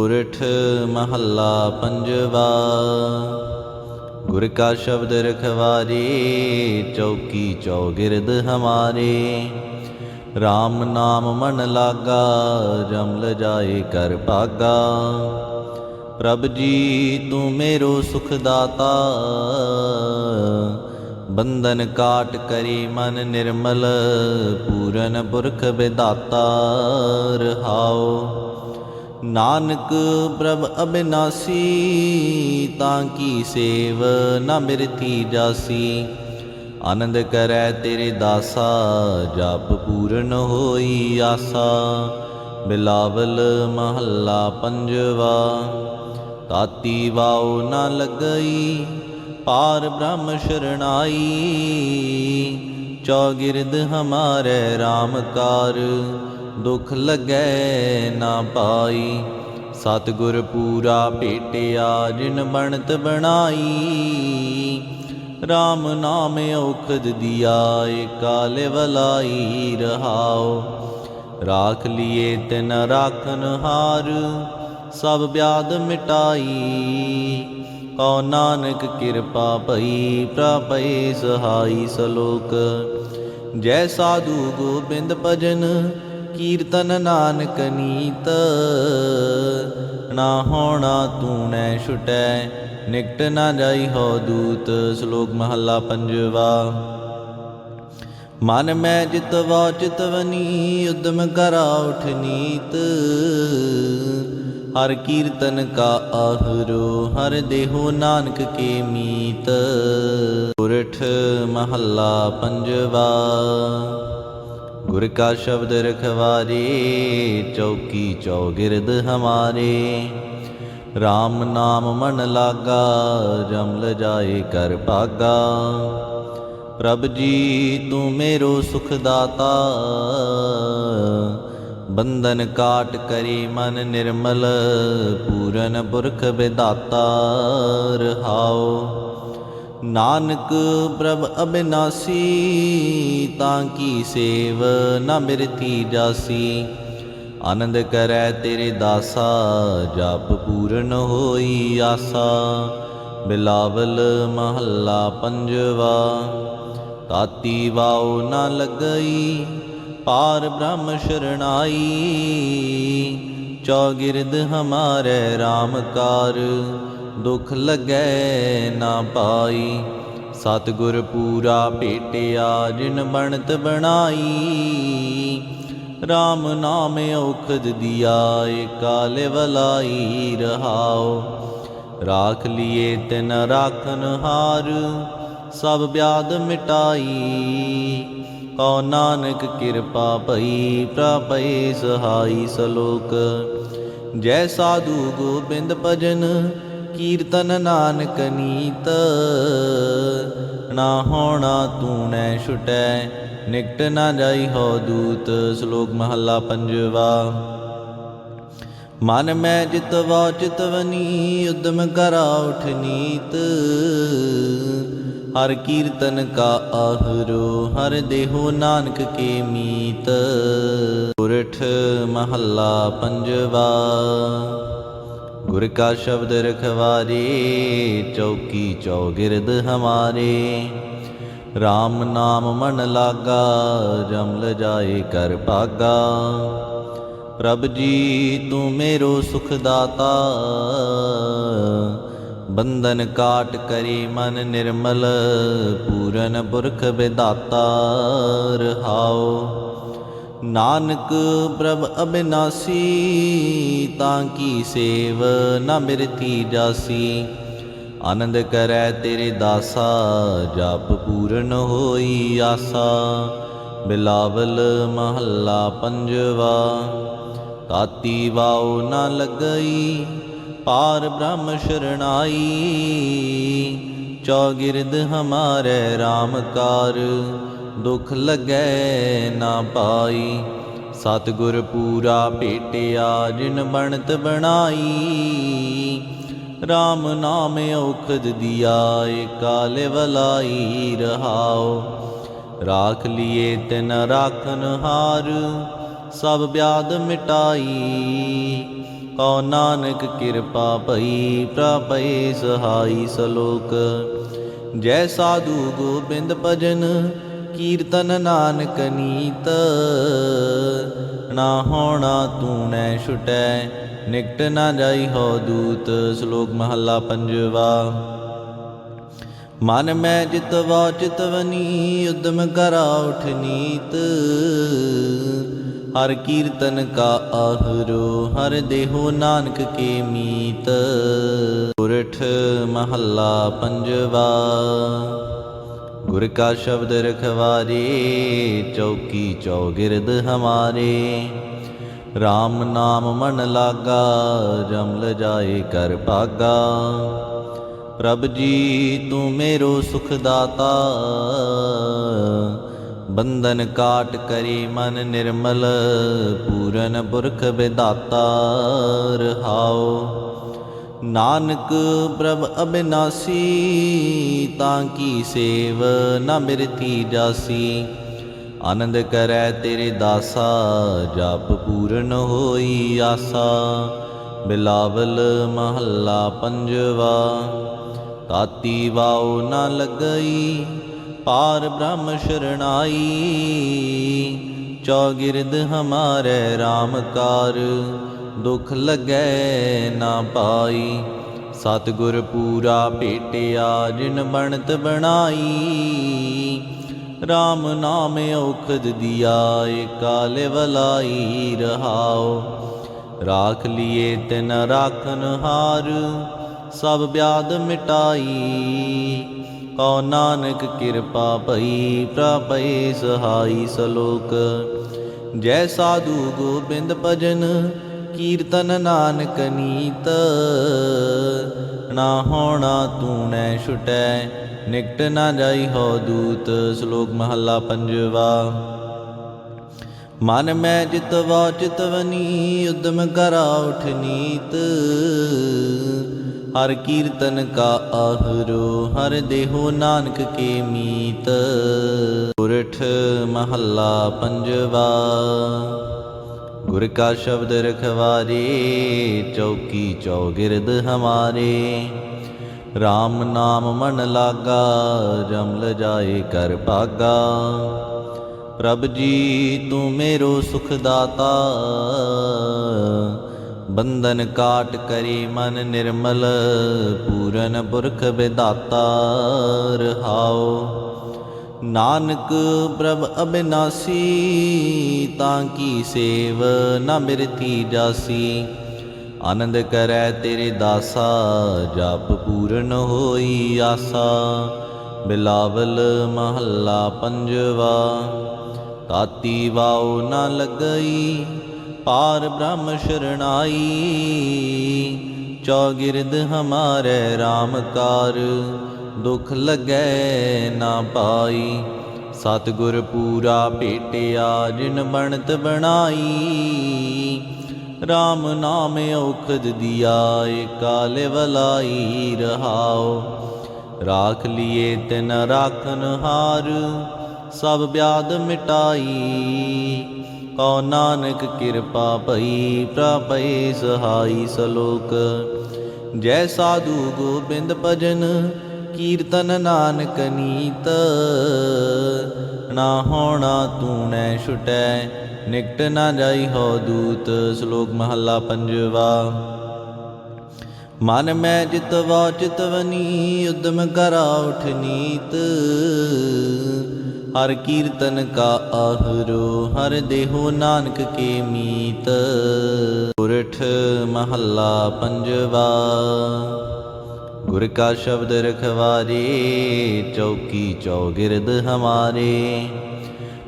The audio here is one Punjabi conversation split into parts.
ਪੁਰਠ ਮਹੱਲਾ ਪੰਜਵਾ, ਗੁਰ ਕਾ ਸ਼ਬਦ ਰਖਵਾਰੀ, ਚੌਕੀ ਚੌਗਿਰਦ ਹਮਾਰੇ। RAM ਨਾਮ ਮਨ ਲਾਗਾ, ਜਮਲ ਜਾਏ ਕਰ ਭਾਗਾ। ਪ੍ਰਭ ਜੀ, ਤੂੰ ਮੇਰੋ ਸੁਖ ਦਾਤਾ। ਬੰਧਨ ਕਾਟ ਕਰੀ ਮਨ ਨਿਰਮਲ, ਪੂਰਨ ਪੁਰਖ ਵਿਦਾਤਾ ਰਹਾਓ। ਨਾਨਕ ਪ੍ਰਭ ਅਬਿਨਾਸੀ, ਤਾਂ ਕੀ ਸੇਵ ਨਾ ਮਿਰਤੀ ਜਾਸੀ? ਆਨੰਦ ਕਰੈ ਤੇਰੇ ਦਾਸਾ, ਜਪ ਪੂਰਨ ਹੋਈ ਆਸਾ। ਬਿਲਾਵਲ ਮਹੱਲਾ ਪੰਜਵਾ, ਤਾਤੀ ਵਾਉ ਨਾ ਲੱਗਈ, ਪਾਰ ਬ੍ਰਹਮ ਸ਼ਰਣਾਈ। ਚੌਗਿਰਦ ਹਮਾਰੇ RAM ਕਾਰ ਦੁਖ ਲੱਗੈ ਨਾ ਪਾਈ। ਸਤਿਗੁਰ ਪੂਰਾ ਭੇਟਿਆ, ਜਿਨ ਬਣਤ ਬਣਾਈ। RAM ਨਾਮ ਔਖਦ ਦਿਆ ਕਾਲੇ ਵਲਾਈ ਰਹਾਓ ਰਾਖ ਲਿਏ ਤਿਨ ਰਾਖਨ ਹਾਰ, ਸਭ ਬਿਆਦ ਮਿਟਾਈ। ਕਉ ਨਾਨਕ ਕਿਰਪਾ ਭਈ ਪ੍ਰਪਈ ਸਹਾਈ ਸਲੋਕ। ਜੈ ਸਾਧੂ ਗੋਬਿੰਦ ਭਜਨ ਕੀਰਤਨ ਨਾਨਕ ਨੀਤ। ਨਾ ਹੋਣਾ ਤੂਣੈ ਛੁਟੈ, ਨਿਕਟ ਨਾ ਜਾਈ ਹੋ ਦੂਤ। ਸ਼ਲੋਕ ਮਹੱਲਾ ਪੰਜਵਾ। ਮਨ ਮੈਂ ਜਿਤਵਾ ਚਿਤਵਨੀ ਉਦਮ ਕਰਾ ਉਠ ਨੀਤ। ਹਰ ਕੀਰਤਨ ਕਾ ਆਹਰੋ, ਹਰ ਦੇਹੋ ਨਾਨਕ ਕੇ ਮੀਤ। ਪੁਰਠ ਮਹੱਲਾ ਪੰਜਵਾ। ਗੁਰ ਕਾ ਸ਼ਬਦ ਰਖਵਾਰੇ, ਚੌਕੀ ਚੌਗਿਰਦ ਹਮਾਰੇ। RAM ਨਾਮ ਮਨ ਲਾਗਾ, ਜਮ ਜਾਏ ਕਰ ਭਾਗਾ। ਪ੍ਰਭ ਜੀ, ਤੂੰ ਮੇਰੋ ਸੁਖ ਦਾਤਾ। ਬੰਧਨ ਕਾਟ ਕਰੀ ਮਨ ਨਿਰਮਲ, ਪੂਰਨ ਪੁਰਖ ਵਿਦਾਤਾ ਰਹਾਓ। ਨਾਨਕ ਪ੍ਰਭ ਅਬਿਨਾਸੀ, ਤਾਂ ਕੀ ਸੇਵ ਨ ਮਿਰਤੀ ਜਾਸੀ? ਆਨੰਦ ਕਰੈ ਤੇਰੇ ਦਾਸਾ, ਜਪ ਪੂਰਨ ਹੋਈ ਆਸਾ। ਬਿਲਾਵਲ ਮਹੱਲਾ ਪੰਜਵਾ, ਤਾਤੀ ਵਾਉ ਨਾ ਲੱਗਈ, ਪਾਰ ਬ੍ਰਹਮ ਸ਼ਰਣਾਈ। ਚੌਗਿਰਦ ਹਮਾਰੇ RAM ਕਾਰ, ਦੁਖ ਲੱਗੈ ਨਾ ਪਾਈ। ਸਤਿਗੁਰ ਪੂਰਾ ਭੇਟਿਆ ਜਿਨ ਬਣਤ ਬਣਾਈ। RAM ਨਾਮ ਔਖਦ ਦਿਆ, ਏਕਾਲ ਵਲਾਈ ਰਹਾਓ। ਰਾਖ ਲਿਏ ਤਿਨ ਰਾਖਨ ਹਾਰ, ਸਭ ਬਿਆਦ ਮਿਟਾਈ। ਕਉ ਨਾਨਕ ਕਿਰਪਾ ਭਈ ਪ੍ਰਪਈ ਸਹਾਈ ਸਲੋਕ। ਜੈ ਸਾਧੂ ਗੋਬਿੰਦ ਭਜਨ, ਕੀਰਤਨ ਨਾਨਕ ਨੀਤ। ਨਾ ਹੋਣਾ ਤੂੰ ਨੈ ਛੁਟੈ, ਨਿਕਟ ਨਾ ਜਾਈ ਹੋ ਦੂਤ, ਸ਼ਲੋਕ ਮਹੱਲਾ ਪੰਜਵਾ। ਮਨ ਮੈਂ ਜਿਤਵਾ ਚਿਤਵਨੀ ਉਦਮ ਕਰਾ ਉਠ ਨੀਤ। ਹਰ ਕੀਰਤਨ ਕਾ ਆਹਰੋ ਹਰ ਦੇਹੋ ਨਾਨਕ ਕੇ ਮੀਤ। ਪੁਰਠ ਮਹੱਲਾ ਪੰਜਵਾ। ਗੁਰ ਕਾ ਸ਼ਬਦ ਰਖਵਾਰੇ, ਚੌਕੀ ਚੌਗਿਰਦ ਹਮਾਰੇ। RAM ਨਾਮ ਮਨ ਲਾਗਾ ਜਮ ਲਜਾਏ ਕਰ ਭਾਗਾ। ਪ੍ਰਭ ਜੀ, ਤੂੰ ਮੇਰੋ ਸੁਖ ਦਾਤਾ। ਬੰਧਨ ਕਾਟ ਕਰੀ ਮਨ ਨਿਰਮਲ, ਪੂਰਨ ਪੁਰਖ ਵਿਦਾਤਾ ਰਹਾਓ। ਨਾਨਕ ਪ੍ਰਭ ਅਬਿਨਾਸੀ, ਤਾਂ ਕੀ ਸੇਵ ਨਾ ਮਿਰਤੀ ਜਾਸੀ? ਆਨੰਦ ਕਰੈ ਤੇਰੇ ਦਾਸਾ, ਜਪ ਪੂਰਨ ਹੋਈ ਆਸਾ। ਬਿਲਾਵਲ ਮਹੱਲਾ ਪੰਜਵਾ ਤਾਤੀ ਵਾਉ ਨਾ ਲੱਗਈ, ਪਾਰ ਬ੍ਰਹਮ ਸ਼ਰਣਾਈ। ਚੌਗਿਰਦ ਹਮਾਰੇ RAM ਕਾਰ ਦੁਖ ਲੱਗੈ ਨਾ ਪਾਈ। ਸਤਿਗੁਰ ਪੂਰਾ ਭੇਟਿਆ, ਜਿਨ ਬਣਤ ਬਣਾਈ। RAM ਨਾਮ ਔਖਦ ਦਿਆ, ਏਕਾਲ ਵਲਾਈ ਰਹਾਓ ਰਾਖ ਲਿਏ ਤਿਨ ਰਾਖਨ ਹਾਰ, ਸਭ ਬਿਆਦ ਮਿਟਾਈ। ਕਉ ਨਾਨਕ ਕਿਰਪਾ ਭਈ ਪ੍ਰਪੈ ਸਹਾਈ ਸਲੋਕ। ਜੈ ਸਾਧੂ ਗੋਬਿੰਦ ਭਜਨ ਕੀਰਤਨ ਨਾਨਕ ਨੀਤ। ਨਾ ਹੋਣਾ ਤੂੰ ਨੈ ਛੁਟੈ, ਨਿਕਟ ਨਾ ਜਾਈ ਹੋ ਦੂਤ। ਸ਼ਲੋਕ ਮਹੱਲਾ ਪੰਜਵਾ। ਮਨ ਮੈਂ ਜਿਤਵਾ ਚਿਤਵਨੀ ਉਦਮ ਕਰਾ ਉਠ ਨੀਤ। ਹਰ ਕੀਰਤਨ ਕਾ ਆਹਰੋ, ਹਰ ਦੇਹੋ ਨਾਨਕ ਕੇ ਮੀਤ। ਪੁਰਠ ਮਹੱਲਾ ਪੰਜਵਾ। ਗੁਰ ਕਾ ਸ਼ਬਦ ਰਖਵਾਰੇ, ਚੌਕੀ ਚੌਗਿਰਦ ਹਮਾਰੇ। RAM ਨਾਮ ਮਨ ਲਾਗਾ, ਜਮਲ ਜਾਏ ਕਰ ਭਾਗਾ। ਪ੍ਰਭ ਜੀ, ਤੂੰ ਮੇਰੋ ਸੁਖ ਦਾਤਾ। ਬੰਧਨ ਕਾਟ ਕਰੀ ਮਨ ਨਿਰਮਲ, ਪੂਰਨ ਪੁਰਖ ਵਿਦਾਤਾ ਰਹਾਓ। ਨਾਨਕ ਪ੍ਰਭ ਅਬਿਨਾਸੀ, ਤਾਂ ਕੀ ਸੇਵ ਨਾ ਮਿਰਤੀ ਜਾਸੀ? ਆਨੰਦ ਕਰੈ ਤੇਰੇ ਦਾਸਾ, ਜਪ ਪੂਰਨ ਹੋਈ ਆਸਾ। ਬਿਲਾਵਲ ਮਹੱਲਾ ਪੰਜਵਾ ਤਾਤੀ ਵਾਉ ਨਾ ਲੱਗਈ, ਪਾਰ ਬ੍ਰਹਮ ਸ਼ਰਣਾਈ। ਚੌਗਿਰਦ ਹਮਾਰੇ RAM ਕਾਰ ਦੁਖ ਲੱਗੈ ਨਾ ਪਾਈ। ਸਤਿਗੁਰ ਪੂਰਾ ਭੇਟਿਆ, ਜਿਨ ਬਣਤ ਬਣਾਈ। RAM ਨਾਮ ਔਖਦ ਦਿਆ ਕਾਲੇ ਵਲਾਈ ਰਹਾਓ ਰਾਖ ਲਿਏ ਤਿਨ ਰਾਖਨ ਹਾਰ, ਸਭ ਬਿਆਦ ਮਿਟਾਈ। ਕਉ ਨਾਨਕ ਕਿਰਪਾ ਭਈ ਪ੍ਰਪੈ ਸਹਾਈ ਸਲੋਕ। ਜੈ ਸਾਧੂ ਗੋਬਿੰਦ ਭਜਨ ਕੀਰਤਨ ਨਾਨਕ ਨੀਤ। ਨਾ ਹੋਣਾ ਤੂੰ ਨੈ ਛੁਟੈ, ਨਿਕਟ ਨਾ ਜਾਈ ਹੋ ਦੂਤ। ਸ਼ਲੋਕ ਮਹੱਲਾ ਪੰਜਵਾ। ਮਨ ਮੈਂ ਜਿਤਵਾ ਚਿਤਵਨੀ ਉਦਮ ਕਰਾ ਉਠ ਨੀਤ। ਹਰ ਕੀਰਤਨ ਕਾ ਆਹਰੋ, ਹਰ ਦੇਹੋ ਨਾਨਕ ਕੇ ਮੀਤ। ਪੁਰਠ ਮਹੱਲਾ ਪੰਜਵਾ। ਗੁਰ ਕਾ ਸ਼ਬਦ ਰਖਵਾਰੇ, ਚੌਕੀ ਚੌਗਿਰਦ ਹਮਾਰੇ। RAM ਨਾਮ ਮਨ ਲਾਗਾ ਜਮਲ ਜਾਏ ਕਰ ਭਾਗਾ। ਪ੍ਰਭ ਜੀ, ਤੂੰ ਮੇਰੋ ਸੁਖ ਦਾਤਾ। ਬੰਧਨ ਕਾਟ ਕਰੀ ਮਨ ਨਿਰਮਲ, ਪੂਰਨ ਪੁਰਖ ਵਿਦਾਤਾ ਰਹਾਓ। ਨਾਨਕ ਪ੍ਰਭ ਅਬਿਨਾਸੀ, ਤਾਂ ਕੀ ਸੇਵ ਨਾ ਮਿਰਤੀ ਜਾਸੀ? ਆਨੰਦ ਕਰੈ ਤੇਰੇ ਦਾਸਾ, ਜਪ ਪੂਰਨ ਹੋਈ ਆਸਾ। ਬਿਲਾਵਲ ਮਹੱਲਾ ਪੰਜਵਾ, ਤਾਤੀ ਵਾਉ ਨਾ ਲੱਗਈ, ਪਾਰ ਬ੍ਰਹਮ ਸ਼ਰਣਾਈ। ਚੌਗਿਰਦ ਹਮਾਰੇ RAM ਕਾਰ ਦੁਖ ਲੱਗੈ ਨਾ ਪਾਈ। ਸਤਿਗੁਰ ਪੂਰਾ ਭੇਟਿਆ, ਜਿਨ ਬਣਤ ਬਣਾਈ। RAM ਨਾਮ ਔਖਦ ਦਿਆ, ਏਕਾਲ ਵਲਾਈ ਰਹਾਓ ਰਾਖ ਲਿਏ ਤਿਨ ਰਾਖਨ ਹਾਰ, ਸਭ ਬਿਆਦ ਮਿਟਾਈ। ਕਉ ਨਾਨਕ ਕਿਰਪਾ ਭਈ ਪ੍ਰਪੈ ਸਹਾਈ ਸਲੋਕ। ਜੈ ਸਾਧੂ ਗੋਬਿੰਦ ਭਜਨ ਕੀਰਤਨ ਨਾਨਕ ਨੀਤ। ਨਾ ਹੋਣਾ ਤੂੰ ਨੈ ਛੁਟੈ, ਨਿਕਟ ਨਾ ਜਾਈ ਹੋ ਦੂਤ। ਸ਼ਲੋਕ ਮਹੱਲਾ ਪੰਜਵਾ। ਮਨ ਮੈਂ ਜਿਤਵਾ ਚਿਤਵਨੀ ਉਦਮ ਕਰਾ ਉਠ ਨੀਤ। ਹਰ ਕੀਰਤਨ ਕਾ ਆਹਰੋ, ਹਰ ਦੇਹੋ ਨਾਨਕ ਕੇ ਮੀਤ। ਪੁਰਠ ਮਹੱਲਾ ਪੰਜਵਾ। ਗੁਰ ਕਾ ਸ਼ਬਦ ਰਖਵਾਰੇ, ਚੌਕੀ ਚੌਗਿਰਦ ਹਮਾਰੇ।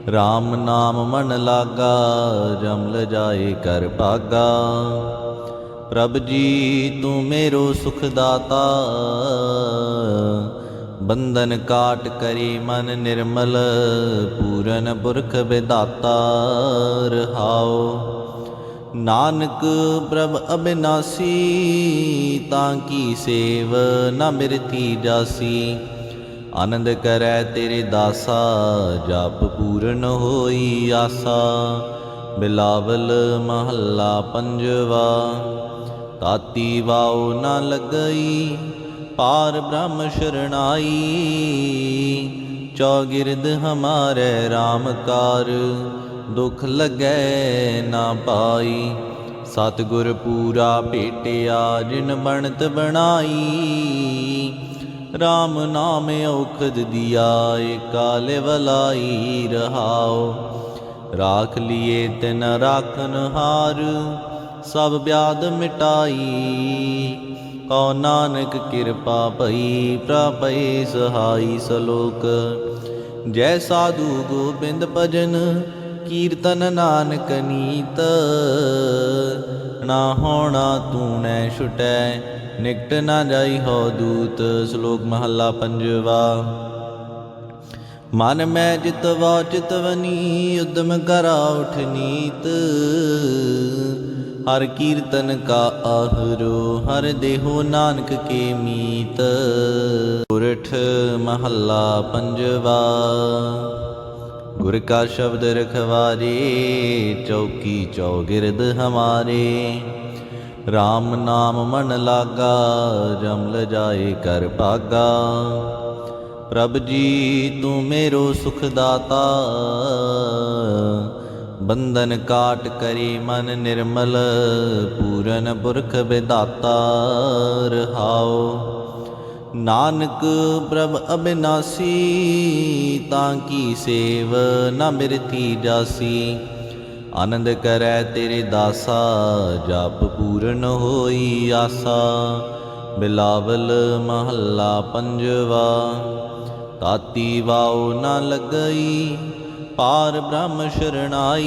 RAM ਨਾਮ ਮਨ ਲਾਗਾ ਜਮਲ ਜਾਏ ਕਰ ਭਾਗਾ। ਪ੍ਰਭ ਜੀ, ਤੂੰ ਮੇਰੋ ਸੁਖ ਦਾਤਾ। ਬੰਧਨ ਕਾਟ ਕਰੀ ਮਨ ਨਿਰਮਲ, ਪੂਰਨ ਪੁਰਖ ਵਿਦਾਤਾ ਰਹਾਓ। ਨਾਨਕ ਪ੍ਰਭ ਅਬਿਨਾਸੀ, ਤਾਂ ਕੀ ਸੇਵ ਨਾ ਮਿਰਤੀ ਜਾਸੀ? ਆਨੰਦ ਕਰੈ ਤੇਰੇ ਦਾਸਾ, ਜਪ ਪੂਰਨ ਹੋਈ ਆਸਾ। ਬਿਲਾਵਲ ਮਹੱਲਾ ਪੰਜਵਾ, ਤਾਤੀ ਵਾਉ ਨਾ ਲੱਗਈ, ਪਾਰ ਬ੍ਰਹਮ ਸ਼ਰਣਾਈ। ਚੌਗਿਰਦ ਹਮਾਰੇ RAM ਕਾਰ ਦੁਖ ਲੱਗੈ ਨਾ ਪਾਈ। ਸਤਿਗੁਰ ਪੂਰਾ ਭੇਟਿਆ, ਜਿਨ ਬਣਤ ਬਣਾਈ। RAM ਨਾਮ ਔਖਦ ਦਿਆ, ਏਕਾਲ ਵਲਾਈ ਰਹਾਉ। ਰਾਖ ਲਿਏ ਤਿਨ ਰਾਖਨ ਹਾਰ, ਸਭ ਬਿਆਦ ਮਿਟਾਈ। ਕਉ ਨਾਨਕ ਕਿਰਪਾ ਭਈ ਪ੍ਰਪਈ ਸਹਾਈ ਸਲੋਕ। ਜੈ ਸਾਧੂ ਗੋਬਿੰਦ ਭਜਨ ਕੀਰਤਨ ਨਾਨਕ ਨੀਤ। ਨਾ ਹੋਣਾ ਤੂੰ ਨੈ ਛੁਟੈ, ਨਿਕਟ ਨਾ ਜਾਈ ਹੋ ਦੂਤ। ਸ਼ਲੋਕ ਮਹੱਲਾ ਪੰਜਵਾ। ਮਨ ਮੈਂ ਜਿਤਵਾ ਚਿਤਵਨੀ ਉਦਮ ਕਰਾ ਉਠ ਨੀਤ। ਹਰ ਕੀਰਤਨ ਕਾ ਆਹਰੋ, ਹਰ ਦੇਹੋ ਨਾਨਕ ਕੇ ਮੀਤ। ਪੁਰਠ ਮਹੱਲਾ ਪੰਜਵਾ। ਗੁਰ ਕਾ ਸ਼ਬਦ ਰਖਵਾਰੇ, ਚੌਕੀ ਚੌਗਿਰਦ ਹਮਾਰੇ। RAM ਨਾਮ ਮਨ ਲਾਗਾ ਜਮ ਜਾਏ ਕਰ ਭਾਗਾ। ਪ੍ਰਭ ਜੀ, ਤੂੰ ਮੇਰੋ ਸੁਖ ਦਾਤਾ। ਬੰਧਨ ਕਾਟ ਕਰੀ ਮਨ ਨਿਰਮਲ, ਪੂਰਨ ਪੁਰਖ ਵਿਦਾਤਾ ਰਹਾਉ ਨਾਨਕ ਪ੍ਰਭ ਅਬਿਨਾਸੀ, ਤਾਂ ਕੀ ਸੇਵ ਨਾ ਮਿਰਤੀ ਜਾਸੀ? ਆਨੰਦ ਕਰੈ ਤੇਰੇ ਦਾਸਾ, ਜਪ ਪੂਰਨ ਹੋਈ ਆਸਾ। ਬਿਲਾਵਲ ਮਹੱਲਾ ਪੰਜਵਾ, ਤਾਤੀ ਵਾਉ ਨਾ ਲੱਗਈ, ਪਾਰ ਬ੍ਰਹਮ ਸ਼ਰਣਾਈ।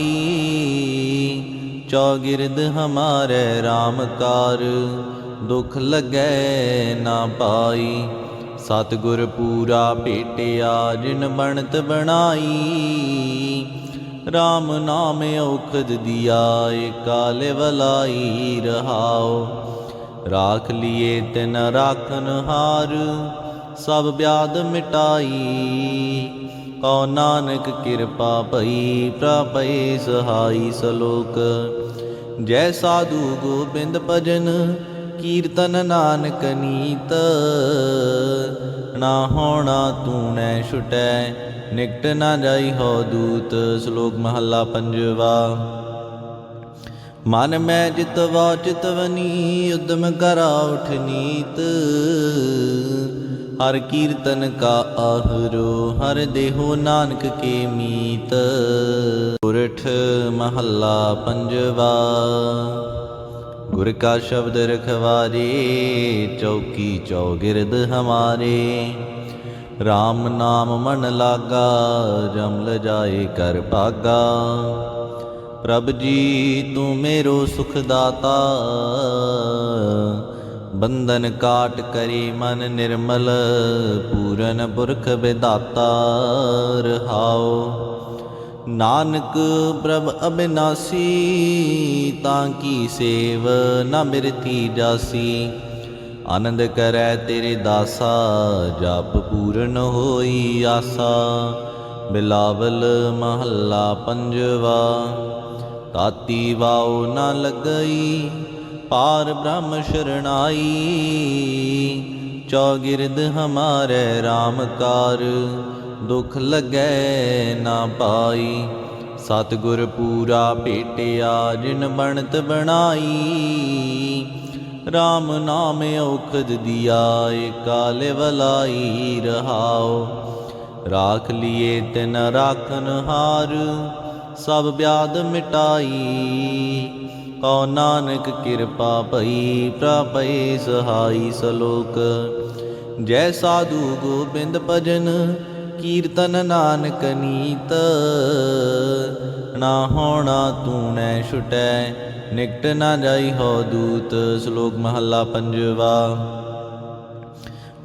ਚੌਗਿਰਦ ਹਮਾਰੇ RAM ਕਾਰ ਦੁਖ ਲੱਗੈ ਨਾ ਪਾਈ। ਸਤਿਗੁਰ ਪੂਰਾ ਭੇਟਿਆ, ਜਿਨ ਬਣਤ ਬਣਾਈ। RAM ਨਾਮ ਔਖਦ ਦਿਆ ਕਾਲੇ ਵਲਾਈ ਰਹਾਉ। ਰਾਖ ਲਿਏ ਤਿਨ ਰਾਖਨ ਹਾਰ, ਸਭ ਬਿਆਦ ਮਿਟਾਈ। ਕਉ ਨਾਨਕ ਕਿਰਪਾ ਭਈ ਪ੍ਰਪਈ ਸਹਾਈ ਸਲੋਕ। ਜੈ ਸਾਧੂ ਗੋਬਿੰਦ ਭਜਨ ਕੀਰਤਨ ਨਾਨਕ ਨੀਤ। ਨਾ ਹੋਣਾ ਤੂਨੇ ਛੁਟੈ, ਨਿਕਟ ਨਾ ਜਾਈ ਹੋ ਦੂਤ। ਸ਼ਲੋਕ ਮਹੱਲਾ ਪੰਜਵਾ। ਮਨ ਮੈਂ ਜਿਤਵਾ ਚਿਤਵਨੀ ਉਦਮ ਕਰਾ ਉਠ ਨੀਤ। ਹਰ ਕੀਰਤਨ ਕਾ ਆਹਰੋ, ਹਰ ਦੇਹੋ ਨਾਨਕ ਕੇ ਮੀਤ। ਪੁਰਠ ਮਹੱਲਾ ਪੰਜਵਾ। ਗੁਰ ਕਾ ਸ਼ਬਦ ਰਖਵਾਰੇ, ਚੌਕੀ ਚੌਗਿਰਦ ਹਮਾਰੇ। RAM ਨਾਮ ਮਨ ਲਾਗਾ ਜਮ ਜਾਏ ਕਰ ਭਾਗਾ। ਪ੍ਰਭ ਜੀ, ਤੂੰ ਮੇਰੋ ਸੁਖ ਦਾਤਾ। ਬੰਧਨ ਕਾਟ ਕਰੀ ਮਨ ਨਿਰਮਲ, ਪੂਰਨ ਪੁਰਖ ਵਿਦਾਤਾ ਰਹਾਉ ਨਾਨਕ ਪ੍ਰਭ ਅਬਿਨਾਸੀ, ਤਾਂ ਕੀ ਸੇਵ ਨ ਮਿਰਤੀ ਜਾਸੀ? ਆਨੰਦ ਕਰੈ ਤੇਰੇ ਦਾਸਾ, ਜਪ ਪੂਰਨ ਹੋਈ ਆਸਾ। ਬਿਲਾਵਲ ਮਹੱਲਾ ਪੰਜਵਾ, ਤਾਤੀ ਵਾਉ ਨਾ ਲੱਗਈ, ਪਾਰ ਬ੍ਰਹਮ ਸ਼ਰਣਾਈ। ਚੌਗਿਰਦ ਹਮਾਰੇ RAM ਕਾਰ, ਦੁਖ ਲੱਗੈ ਨਾ ਪਾਈ। ਸਤਿਗੁਰ ਪੂਰਾ ਭੇਟਿਆ, ਜਿਨ ਬਣਤ ਬਣਾਈ। RAM ਨਾਮ ਔਖਦ ਦਿਆ ਕਾਲੇ ਵਲਾਈ ਰਹਾਉ। ਰਾਖ ਲਿਏ ਤਿਨ ਰਾਖਨ ਹਾਰ, ਸਭ ਬਿਆਦ ਮਿਟਾਈ। ਕਉ ਨਾਨਕ ਕਿਰਪਾ ਭਈ ਪ੍ਰਪਈ ਸਹਾਈ ਸਲੋਕ। ਜੈ ਸਾਧੂ ਗੋਬਿੰਦ ਭਜਨ, ਕੀਰਤਨ ਨਾਨਕ ਨੀਤ। ਨਾ ਹੋਣਾ ਤੂੰ ਨੈ ਛੁਟੈ, ਨਿਕਟ ਨਾ ਜਾਈ ਹੋ ਦੂਤ, ਸ਼ਲੋਕ ਮਹੱਲਾ ਪੰਜਵਾ।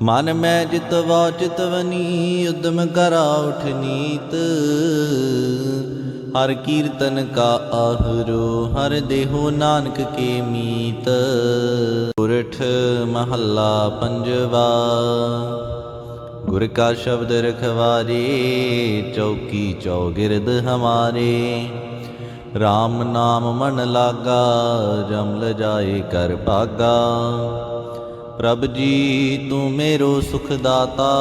ਮਨ ਮੈਂ ਜਿਤਵਾ ਚਿਤਵਨੀ ਉਦਮ ਕਰਾ ਉਠ ਨੀਤ। ਹਰ ਕੀਰਤਨ ਕਾ ਆਹਰੋ, ਹਰ ਦੇਹੋ ਨਾਨਕ ਕੇ ਮੀਤ। ਪੁਰਠ ਮਹੱਲਾ ਪੰਜਵਾ, ਗੁਰ ਕਾ ਸ਼ਬਦ ਰਖਵਾਰੇ, ਚੌਕੀ ਚੌਗਿਰਦ ਹਮਾਰੇ। RAM ਨਾਮ ਮਨ ਲਾਗਾ, ਜਮ ਜਾਏ ਕਰ ਭਾਗਾ। ਪ੍ਰਭ ਜੀ, ਤੂੰ ਮੇਰੋ ਸੁਖ ਦਾਤਾ।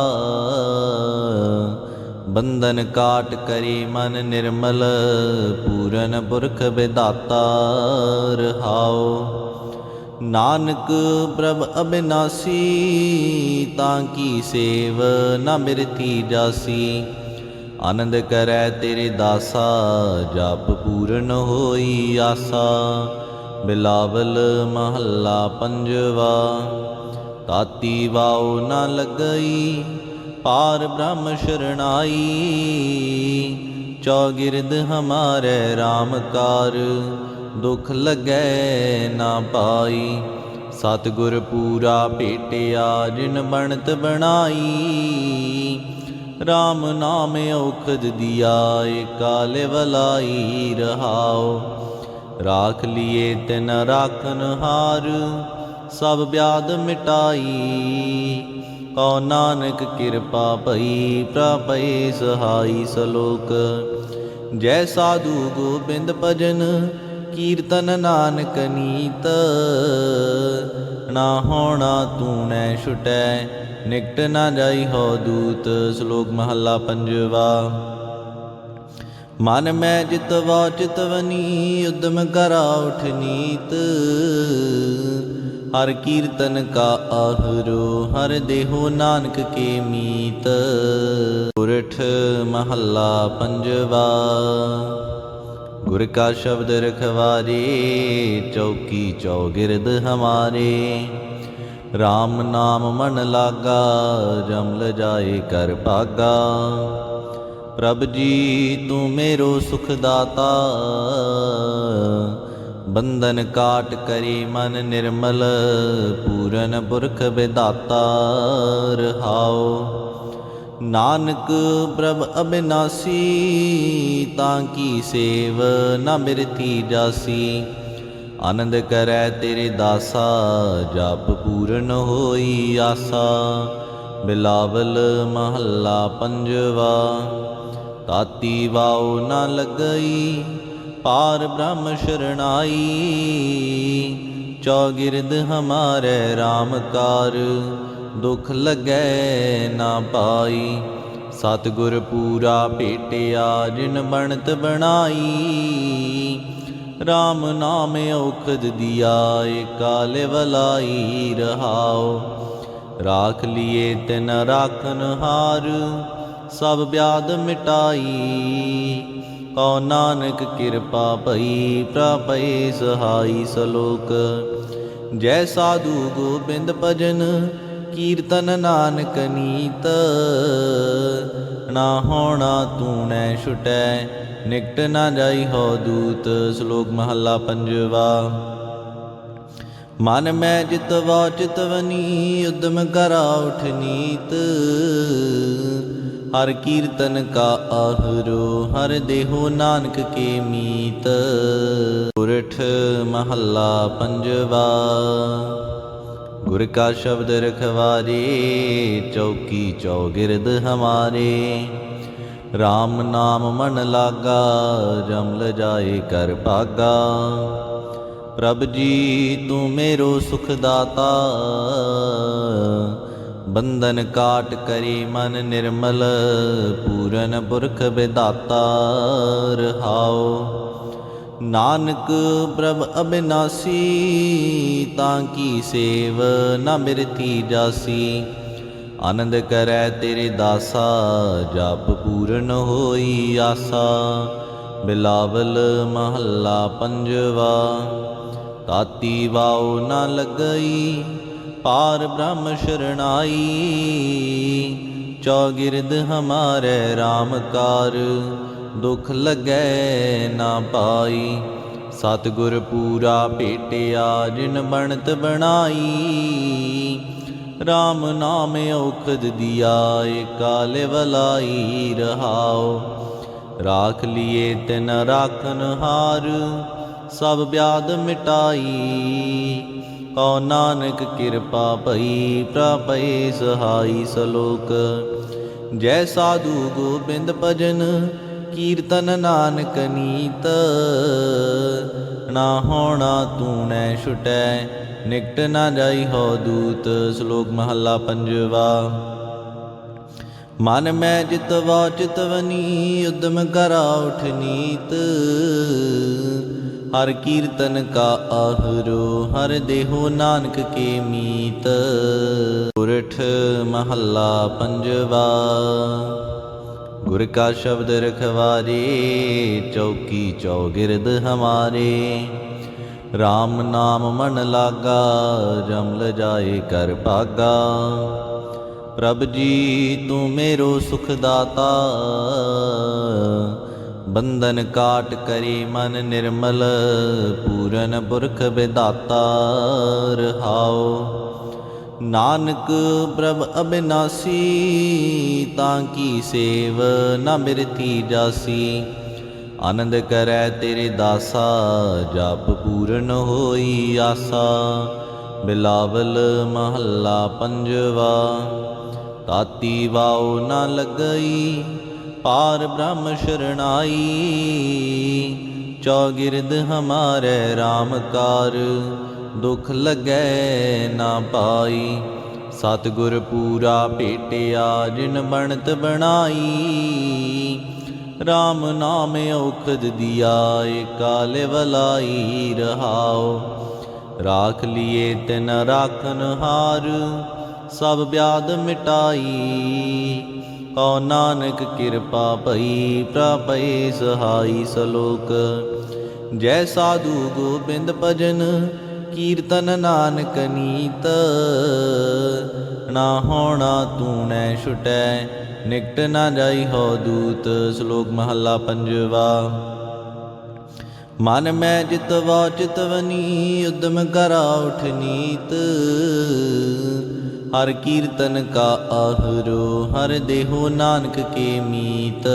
ਬੰਧਨ ਕਾਟ ਕਰੀ ਮਨ ਨਿਰਮਲ, ਪੂਰਨ ਪੁਰਖ ਵਿਦਾਤਾ ਰਹਾਓ ਨਾਨਕ ਪ੍ਰਭ ਅਬਿਨਾਸੀ, ਤਾਂ ਕੀ ਸੇਵ ਨਾ ਮਿਰਤੀ ਜਾਸੀ। ਆਨੰਦ ਕਰੈ ਤੇਰੇ ਦਾਸਾ, ਜਪ ਪੂਰਨ ਹੋਈ ਆਸਾ। ਬਿਲਾਵਲ ਮਹੱਲਾ ਪੰਜਵਾ, ਤਾਤੀ ਵਾਉ ਨਾ ਲਗਈ ਪਾਰ ਬ੍ਰਹਮ ਸ਼ਰਣਾਈ, ਚੌਗਿਰਦ ਹਮਾਰੇ RAM ਕਾਰ, ਦੁਖ ਲੱਗੈ ਨਾ ਪਾਈ। ਸਤਿਗੁਰ ਪੂਰਾ ਭੇਟਿਆ, ਜਿਨ ਬਣਤ ਬਣਾਈ। RAM ਨਾਮ ਔਖਦ ਦਿਆ ਕਾਲੇ ਵਲਾਈ ਰਹਾਓ ਰਾਖ ਲਿਏ ਤਿਨ ਰਾਖਨ ਹਾਰ ਸਭ ਬਿਆਦ ਮਿਟਾਈ। ਕਉ ਨਾਨਕ ਕਿਰਪਾ ਭਈ ਪ੍ਰਪਈ ਸਹਾਈ ਸਲੋਕ। ਜੈ ਸਾਧੂ ਗੋਬਿੰਦ ਭਜਨ, ਕੀਰਤਨ ਨਾਨਕ ਨੀਤ। ਨਾ ਹੋਣਾ ਤੂੰ ਤੂਨੇ ਛੁਟੈ, ਨਿਕਟ ਨਾ ਜਾਈ ਹੋ ਦੂਤ। ਸ਼ਲੋਕ ਮਹੱਲਾ ਪੰਜਵਾ। ਮਨ ਮੈਂ ਜਿਤਵਾ ਚਿਤਵਨੀ ਉਦਮ ਕਰਾ ਉਠ ਨੀਤ। ਹਰ ਕੀਰਤਨ ਕਾ ਆਹਰੋ, ਹਰ ਦੇਹੋ ਨਾਨਕ ਕੇ ਮੀਤ। ਪੁਰਠ ਮਹੱਲਾ ਪੰਜਵਾ, ਗੁਰ ਕਾ ਸ਼ਬਦ ਰਖਵਾਰੇ, ਚੌਕੀ ਚੌਗਿਰਦ ਹਮਾਰੇ। RAM ਨਾਮ ਮਨ ਲਾਗਾ ਜਮ ਲਜਾਏ ਕਰ ਭਾਗਾ। ਪ੍ਰਭ ਜੀ, ਤੂੰ ਮੇਰੋ ਸੁਖ ਦਾਤਾ। ਬੰਧਨ ਕਾਟ ਕਰੀ ਮਨ ਨਿਰਮਲ, ਪੂਰਨ ਪੁਰਖ ਵਿਦਾਤਾ ਰਹਾਓ ਨਾਨਕ ਪ੍ਰਭ ਅਬਿਨਾਸੀ, ਤਾਂ ਕੀ ਸੇਵ ਨਾ ਮਿਰਤੀ ਜਾਸੀ। ਆਨੰਦ ਕਰੈ ਤੇਰੇ ਦਾਸਾ, ਜਪ ਪੂਰਨ ਹੋਈ ਆਸਾ। ਬਿਲਾਵਲ ਮਹੱਲਾ ਪੰਜਵਾ, ਤਾਤੀ ਵਾਉ ਨਾ ਲਗਈ ਪਾਰ ਬ੍ਰਹਮ ਸ਼ਰਣਾਈ, ਚੌਗਿਰਦ ਹਮਾਰੇ RAM ਕਾਰ, ਦੁਖ ਲੱਗੈ ਨਾ ਪਾਈ। ਸਤਿਗੁਰ ਪੂਰਾ ਭੇਟਿਆ, ਜਿਨ ਬਣਤ ਬਣਾਈ। RAM ਨਾਮ ਔਖਦ ਦਿਆ, ਏਕਾਲੇ ਵਲਾਈ ਰਹਾਓ ਰਾਖ ਲਿਏ ਤਿਨ ਰਾਖਨ ਹਾਰ ਸਭ ਬਿਆਦ ਮਿਟਾਈ। ਕਉ ਨਾਨਕ ਕਿਰਪਾ ਭਈ ਪ੍ਰਪਈ ਸਹਾਈ ਸਲੋਕ। ਜੈ ਸਾਧੂ ਗੋਬਿੰਦ ਭਜਨ, ਕੀਰਤਨ ਨਾਨਕ ਨੀਤ। ਨਾ ਹੋਣਾ ਤੂੰ ਤੂਨੇ ਛੁਟੈ, ਨਿਕਟ ਨਾ ਜਾਈ ਹੋ ਦੂਤ। ਸ਼ਲੋਕ ਮਹੱਲਾ ਪੰਜਵਾ। ਮਨ ਮੈਂ ਜਿਤਵਾ ਚਿਤਵਨੀ ਉਦਮ ਕਰਾ ਉਠ ਨੀਤ। ਹਰ ਕੀਰਤਨ ਕਾ ਆਹਰੋ, ਹਰ ਦੇਹੋ ਨਾਨਕ ਕੇ ਮੀਤ। ਪੁਰਠ ਮਹੱਲਾ ਪੰਜਵਾ, ਗੁਰ ਕਾ ਸ਼ਬਦ ਰਖਵਾਰੇ, ਚੌਕੀ ਚੌਗਿਰਦ ਹਮਾਰੇ। RAM ਨਾਮ ਮਨ ਲਾਗਾ ਜਮ ਲਜਾਏ ਕਰ ਭਾਗਾ। ਪ੍ਰਭ ਜੀ, ਤੂੰ ਮੇਰੋ ਸੁਖ ਦਾਤਾ। ਬੰਧਨ ਕਾਟ ਕਰੀ ਮਨ ਨਿਰਮਲ, ਪੂਰਨ ਪੁਰਖ ਵਿਦਾਤਾ ਰਹਾਓ ਨਾਨਕ ਪ੍ਰਭ ਅਬਿਨਾਸੀ, ਤਾਂ ਕੀ ਸੇਵ ਨਾ ਮਿਰਤੀ ਜਾਸੀ। ਆਨੰਦ ਕਰੈ ਤੇਰੇ ਦਾਸਾ, ਜਪ ਪੂਰਨ ਹੋਈ ਆਸਾ। ਬਿਲਾਵਲ ਮਹੱਲਾ ਪੰਜਵਾ, ਤਾਤੀ ਵਾਉ ਨਾ ਲਗਈ ਪਾਰ ਬ੍ਰਹਮ ਸ਼ਰਣਾਈ ਚੌਗਿਰਦ ਹਮਾਰੇ RAM ਕਾਰ, ਦੁਖ ਲੱਗੈ ਨਾ ਪਾਈ। ਸਤਿਗੁਰ ਪੂਰਾ ਭੇਟਿਆ, ਜਿਨ ਬਣਤ ਬਣਾਈ। RAM ਨਾਮ ਔਖਦ ਦਿਆ ਕਾਲੇ ਵਲਾਈ ਰਹਾਓ ਰਾਖ ਲਿਏ ਤਿਨ ਰਾਖਨ ਹਾਰ ਸਭ ਬਿਆਦ ਮਿਟਾਈ। ਕਉ ਨਾਨਕ ਕਿਰਪਾ ਭਈ ਪ੍ਰਪਈ ਸਹਾਈ ਸਲੋਕ। ਜੈ ਸਾਧੂ ਗੋਬਿੰਦ ਭਜਨ, ਕੀਰਤਨ ਨਾਨਕ ਨੀਤ। ਨਾ ਹੋਣਾ ਤੂੰ ਨੈ ਛੁਟੈ, ਨਿਕਟ ਨਾ ਜਾਈ ਹੋ ਦੂਤ। ਸ਼ਲੋਕ ਮਹੱਲਾ ਪੰਜਵਾ। ਮਨ ਮੈਂ ਜਿਤਵਾ ਚਿਤਵਨੀ ਉਦਮ ਕਰਾ ਉਠ ਨੀਤ। ਹਰ ਕੀਰਤਨ ਕਾ ਆਹਰੋ, ਹਰ ਦੇਹੋ ਨਾਨਕ ਕੇ ਮੀਤ। ਪੁਰਠ ਮਹੱਲਾ ਪੰਜਵਾ, ਗੁਰ ਕਾ ਸ਼ਬਦ ਰਖਵਾਰੇ, ਚੌਕੀ ਚੌਗਿਰਦ ਹਮਾਰੇ। RAM ਨਾਮ ਮਨ ਲਾਗਾ ਜਮ ਜਾਏ ਕਰ ਭਾਗਾ। ਪ੍ਰਭ ਜੀ, ਤੂੰ ਮੇਰੋ ਸੁਖ ਦਾਤਾ। ਬੰਧਨ ਕਾਟ ਕਰੀ ਮਨ ਨਿਰਮਲ, ਪੂਰਨ ਪੁਰਖ ਵਿਦਾਤਾ ਰਹਾਓ ਨਾਨਕ ਪ੍ਰਭ ਅਬਿਨਾਸੀ, ਤਾਂ ਕੀ ਸੇਵ ਨਾ ਮਿਰਤੀ ਜਾਸੀ। ਆਨੰਦ ਕਰੈ ਤੇਰੇ ਦਾਸਾ, ਜਪ ਪੂਰਨ ਹੋਈ ਆਸਾ। ਬਿਲਾਵਲ ਮਹੱਲਾ ਪੰਜਵਾ, ਤਾਤੀ ਵਾਉ ਨਾ ਲੱਗਈ ਪਾਰ ਬ੍ਰਹਮ ਸ਼ਰਣਾਈ, ਚੌਗਿਰਦ ਹਮਾਰੇ RAM ਕਾਰ, ਦੁਖ ਲੱਗੈ ਨਾ ਪਾਈ। ਸਤਿਗੁਰ ਪੂਰਾ ਭੇਟਿਆ ਜਿਨ ਬਣਤ ਬਣਾਈ RAM ਨਾਮ ਔਖਦ ਦਿਆ ਕਾਲੇ ਵਲਾਈ ਰਹਾਓ ਰਾਖ ਲਿਏ ਤਿਨ ਰਾਖਨ ਹਾਰ, ਸਭ ਬਿਆਦ ਮਿਟਾਈ। ਕਉ ਨਾਨਕ ਕਿਰਪਾ ਭਈ ਪ੍ਰਪਈ ਸਹਾਈ ਸਲੋਕ। ਜੈ ਸਾਧੂ ਗੋਬਿੰਦ ਭਜਨ, ਕੀਰਤਨ ਨਾਨਕ ਨੀਤ। ਨਾ ਹੋਣਾ ਤੂੰ ਨੈ ਛੁਟੈ, ਨਿਕਟ ਨਾ ਜਾਈ ਹੋ ਦੂਤ। ਸ਼ਲੋਕ ਮਹੱਲਾ ਪੰਜਵਾ। ਮਨ ਮੈਂ ਜਿਤਵਾ ਚਿਤਵਨੀ ਉਦਮ ਕਰਾ ਉਠ ਨੀਤ। ਹਰ ਕੀਰਤਨ ਕਾ ਆਹਰੋ ਹਰ ਦੇਹੋ ਨਾਨਕ ਕੇ ਮੀਤ।